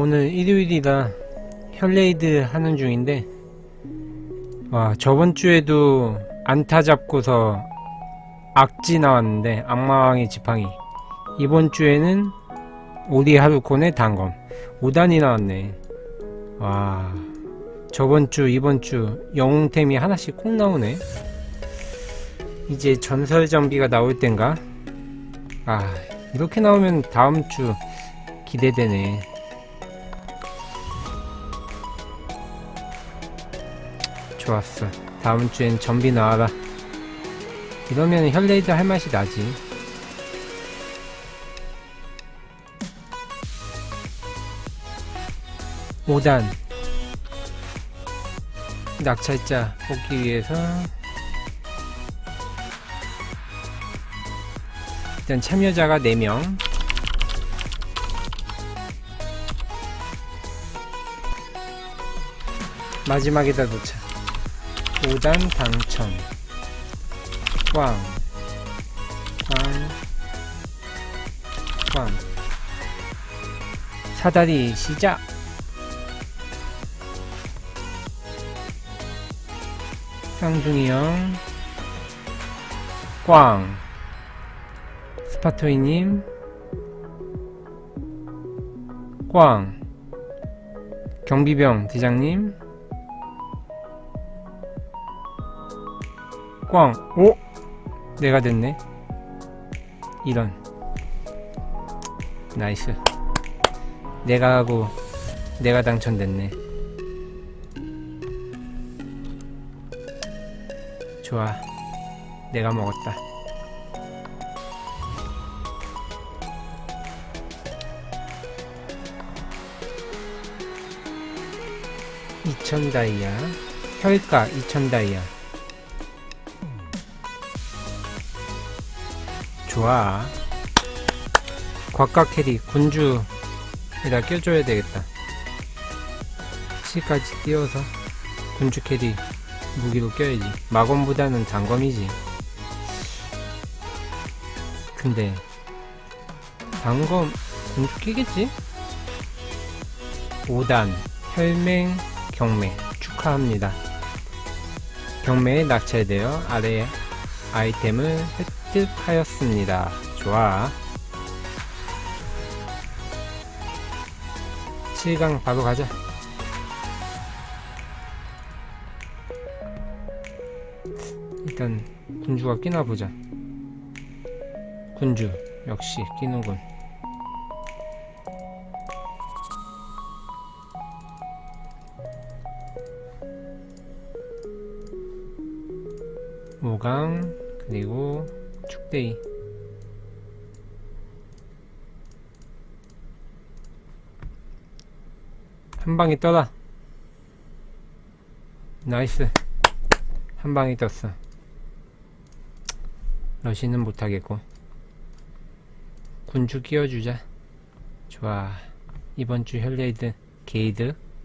오늘 일요일이라 혈레이드 하는 중인데 와 저번 주에도 안타 잡고서 악지 나왔는데 악마왕의 지팡이. 이번 주에는 오리 하루콘의 단검. 5단이 나왔네. 와 저번 주 이번 주 영웅템이 하나씩 꼭 나오네. 이제 전설 장비가 나올 땐가? 아 이렇게 나오면 다음 주 기대되네 좋았어 다음 주엔 전비 나와라. 이러면 혈레이드 할 맛이 나지. 오단. 낙찰자 뽑기 위해서. 일단 참여자가 4명. 마지막에다 놓자 5단 당첨. 꽝. 꽝, 꽝. 사다리 시작. 쌍둥이 형 꽝. 스파토이님. 꽝. 경비병 대장님 꽝. 오! 내가 됐네. 이런. 나이스. 내가 하고 내가 당첨됐네. 좋아. 내가 먹었다. 이천 다이아. 혈가 이천 다이아 좋아. 곽각 캐리 군주에다 껴줘야 되겠다. C까지 띄워서 군주 캐리 무기로 껴야지. 마검보다는 단검이지. 근데 단검 군주 끼겠지? 5단 혈맹 경매. 축하합니다. 경매에 낙찰되어 아래 아이템을 획득하였습니다 좋아 7강 바로 가자 일단 군주가 끼나 보자. 군주 역시 끼는군. 모강 그리고 축대이. 한 방에 떠라. 나이스. 한 방에 떴어. 러시는 못하겠고. 군주 끼워주자. 좋아. 이번 주 혈레이드 게이드